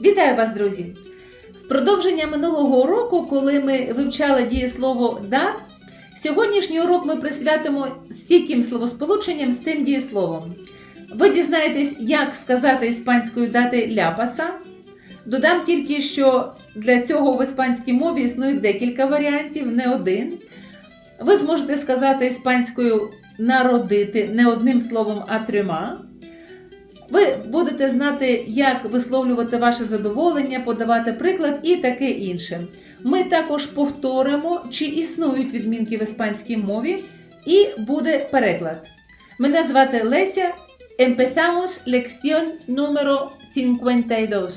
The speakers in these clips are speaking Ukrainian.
Вітаю вас, друзі! В продовження минулого уроку, коли ми вивчали дієслово дар, сьогоднішній урок ми присвятимо стійким словосполученням з цим дієсловом. Ви дізнаєтесь, як сказати іспанською дати ляпаса. Додам тільки, що для цього в іспанській мові існує декілька варіантів, не один. Ви зможете сказати іспанською народити не одним словом, а трьома. Ви будете знати, як висловлювати ваше задоволення, подавати приклад і таке інше. Ми також повторимо, чи існують відмінки в іспанській мові, і буде переклад. Мене звати Леся. Empezamos lección número 52.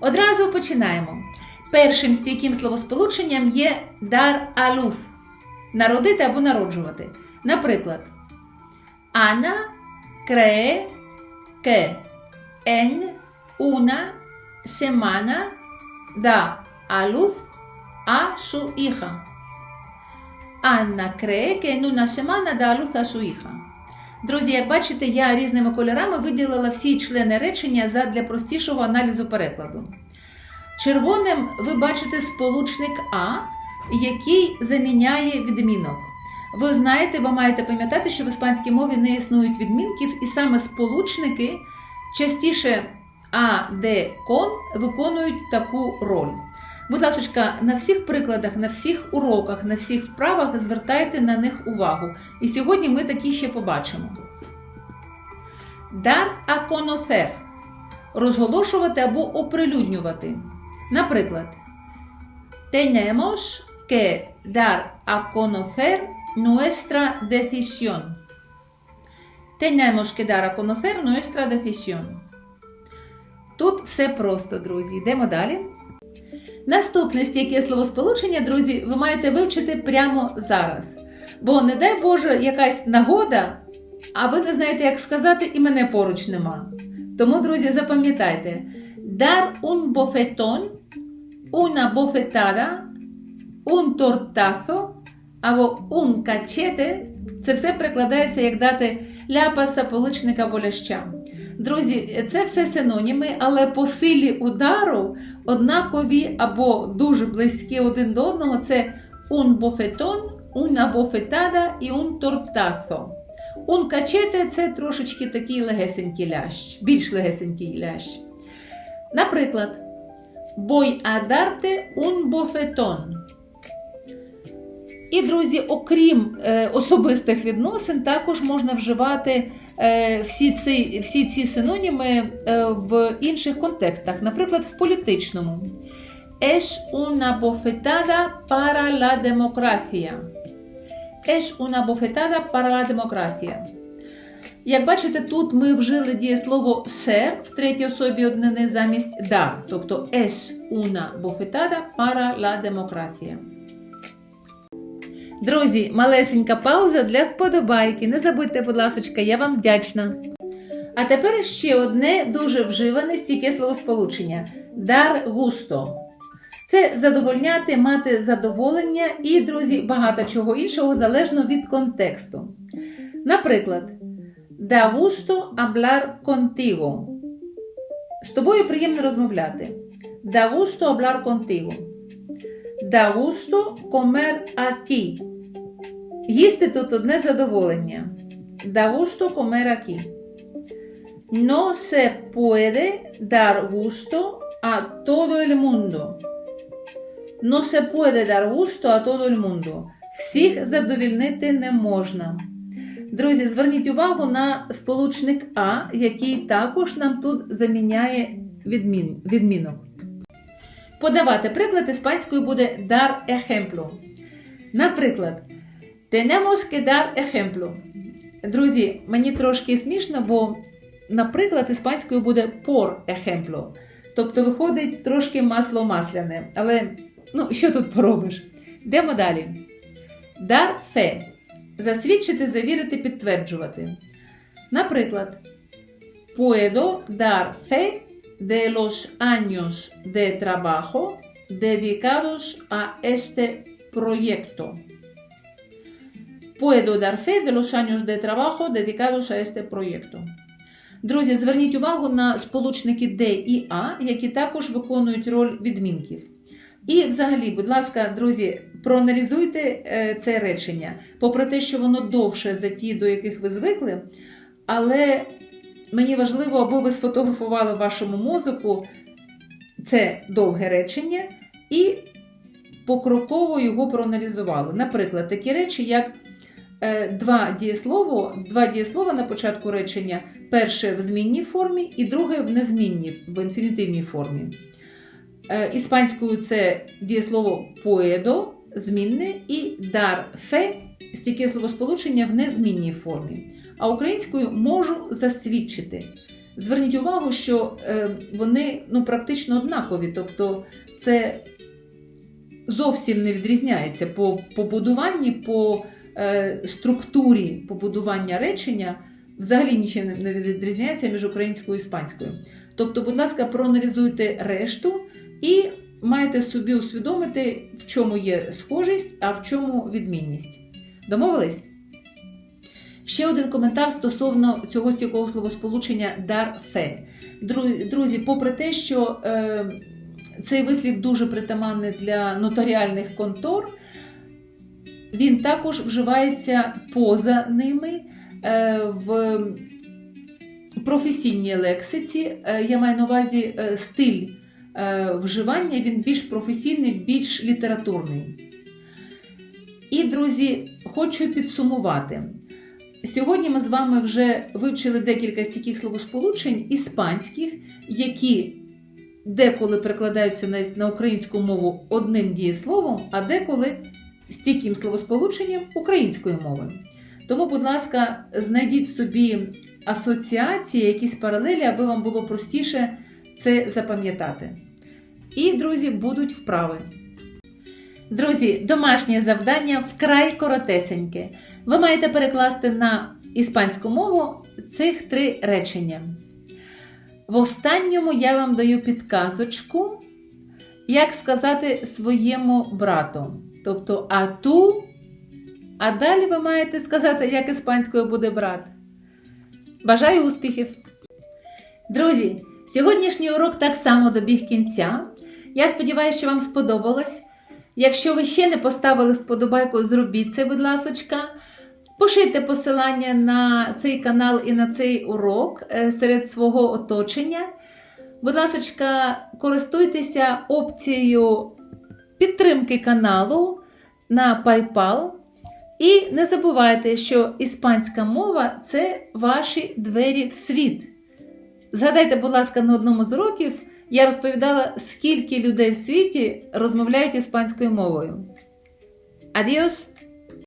Одразу починаємо. Першим стійким словосполученням є дар алуф народити або народжувати. Наприклад, Анна cree que en una semana da a luz a su hija. Анна cree que en una semana da a. Друзі, як бачите, я різними кольорами виділила всі члени речення задля простішого аналізу перекладу. Червоним ви бачите сполучник А, який заміняє відмінок. Ви знаєте, ви маєте пам'ятати, що в іспанській мові не існують відмінків, і саме сполучники частіше А, Д, кон виконують таку роль. Будь ласка, на всіх прикладах, на всіх уроках, на всіх вправах звертайте на них увагу. І сьогодні ми такі ще побачимо. A conocer розголошувати або оприлюднювати. Наприклад, tenemos que dar a conocer nuestra decisión. Tenemos que dar a conocer nuestra decisión. Тут все просто, друзі. Йдемо далі. Наступне стійке словосполучення, друзі, ви маєте вивчити прямо зараз. Бо, не дай Боже, якась нагода, а ви не знаєте, як сказати, і мене поруч нема. Тому, друзі, запам'ятайте: dar un bofetón, una bofetada, un tortazo або un cachete – це все прикладається як дати ляпаса, поличника або. Друзі, це все синоніми, але по силі удару однакові або дуже близькі один до одного це un bofetón, una bofetada і un tortazo. Un cachete – це трошечки такий легесенький лящ, більш легесенький лящ. Наприклад, a darte un bofetón. І, друзі, окрім е, особистих відносин, також можна вживати е, всі, ці, всі ці синоніми е, в інших контекстах, наприклад, в політичному. Es una bofetada para la democracia. Es una bofetada para la democracia. Як бачите, тут ми вжили дієслово ser в третій особі однини замість dar, тобто es una bofetada para la democracia. Друзі, малесенька пауза для вподобайки. Не забудьте, будь ласка, я вам вдячна. А тепер ще одне дуже вживане стійке словосполучення дар густо. Це задовольняти, мати задоволення і, друзі, багато чого іншого залежно від контексту. Наприклад, da gusto hablar contigo. З тобою приємно розмовляти. Da gusto hablar contigo. Da gusto comer aquí. Їсти тут одне задоволення. Da gusto comer aquí. No se puede dar gusto a todo el mundo. No se puede dar gusto a todo el mundo. Всіх задовільнити не можна. Друзі, зверніть увагу на сполучник А, який також нам тут заміняє відмін, відмінок. Подавати приклад іспанською буде dar ejemplo. Наприклад, tenemos que dar ejemplo. Друзі, мені трошки смішно, бо, наприклад, іспанською буде por ejemplo. Тобто виходить трошки масло масляне. Але ну, що тут поробиш? Йдемо далі. Dar fe. Засвідчити, завірити, підтверджувати. Наприклад, puedo dar fe de los años de trabajo dedicados a este proyecto. Puedo dar fe de los años de trabajo dedicados a este proyecto. Друзі, зверніть увагу на сполучники Д і А, які також виконують роль відмінків. І, взагалі, будь ласка, друзі, проаналізуйте е, це речення, попри те, що воно довше за ті, до яких ви звикли, але мені важливо, аби ви сфотографували вашому мозоку це довге речення і покроково його проаналізували. Наприклад, такі речі, як е, два дієслово, два дієслова на початку речення, перше в змінній формі і друге в незмінній, в інфінітивній формі. Е, Іспанською це дієслово поедо, змінне, і дар фе стільки словосполучення в незмінній формі. А українською можу засвідчити. Зверніть увагу, що е, вони ну, практично однакові, тобто це зовсім не відрізняється по побудуванні, по е, структурі побудування речення, взагалі нічим не відрізняється між українською і іспанською. Тобто, будь ласка, проаналізуйте решту і маєте собі усвідомити, в чому є схожість, а в чому відмінність. Домовились? Ще один коментар стосовно цього стійкого словосполучення дар фе. Друзі, попри те, що е, цей вислів дуже притаманний для нотаріальних контор, він також вживається поза ними е, в професійній лексиці. Е, я маю на увазі стиль вживання, він більш професійний, більш літературний. І, друзі, хочу підсумувати. Сьогодні ми з вами вже вивчили декілька стійких словосполучень іспанських, які деколи перекладаються на, українську мову одним дієсловом, а деколи стійким словосполученням української мови. Тому, будь ласка, знайдіть собі асоціації, якісь паралелі, аби вам було простіше це запам'ятати. І, друзі, будуть вправи. Друзі, домашнє завдання вкрай коротесеньке. Ви маєте перекласти на іспанську мову цих три речення. В останньому я вам даю підказочку, як сказати своєму брату. Тобто, а ту, а далі ви маєте сказати, як іспанською буде брат. Бажаю успіхів! Друзі, сьогоднішній урок так само добіг кінця. Я сподіваюся, що вам сподобалось. Якщо ви ще не поставили вподобайку, зробіть це, будь ласочка. Поширте посилання на цей канал і на цей урок е, серед свого оточення. Будь ласочка, користуйтеся опцією підтримки каналу на PayPal. І не забувайте, що іспанська мова це ваші двері в світ. Згадайте, будь ласка, на одному з уроків я розповідала, скільки людей в світі розмовляють іспанською мовою. Адіос!